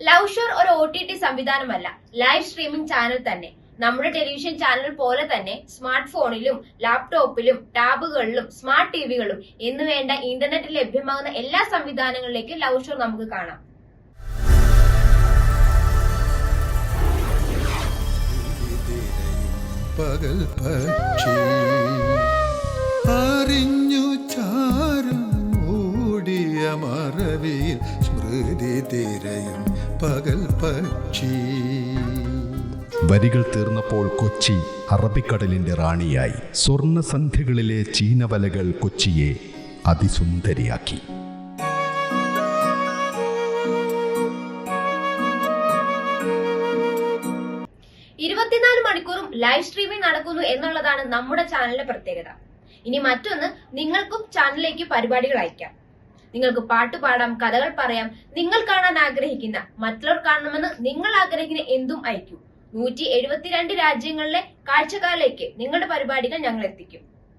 Love shore ഒരു O T T സംവിധാനമല്ല. Live streaming channel തന്നെ. നമ്മുടെ ടെലിവിഷൻ ചാനൽ പോലെ തന്നെ സ്മാർട്ട് ഫോണിലും ലാപ്ടോപ്പിലും ടാബുകളിലും സ്മാർട്ട് ടിവികളും എന്ന് വേണ്ട ഇന്റർനെറ്റിൽ ലഭ്യമാകുന്ന എല്ലാ സംവിധാനങ്ങളിലേക്കും ലവ് നമുക്ക് കാണാം. പകൽ മറവിയിൽ സ്മൃതി തിരയും പകൽ പക്ഷി. വരികൾ തീർന്നപ്പോൾ കൊച്ചി അറബിക്കടലിന്റെ റാണിയായി. സ്വർണസന്ധ്യകളിലെ ചീനവലകൾ കൊച്ചിയെ അതിസുന്ദരിയാക്കി. ഇരുപത്തിനാല് മണിക്കൂറും ലൈവ് സ്ട്രീമിംഗ് നടക്കുന്നു എന്നുള്ളതാണ് നമ്മുടെ ചാനലിന്റെ പ്രത്യേകത. ഇനി മറ്റൊന്ന് നിങ്ങൾക്കും ചാനലിലേക്ക് പരിപാടികൾ അയക്കാം നിങ്ങൾക്ക് പാട്ട് പാടാം കഥകൾ പറയാം നിങ്ങൾ കാണാൻ ആഗ്രഹിക്കുന്ന മറ്റുള്ളവർ കാണണമെന്ന് നിങ്ങൾ ആഗ്രഹിക്കുന്ന എന്തും അയക്കൂ നൂറ്റി എഴുപത്തിരണ്ട് രാജ്യങ്ങളിലെ കാഴ്ചക്കാരിലേക്ക് നിങ്ങളുടെ പരിപാടികൾ ഞങ്ങൾ എത്തിക്കും.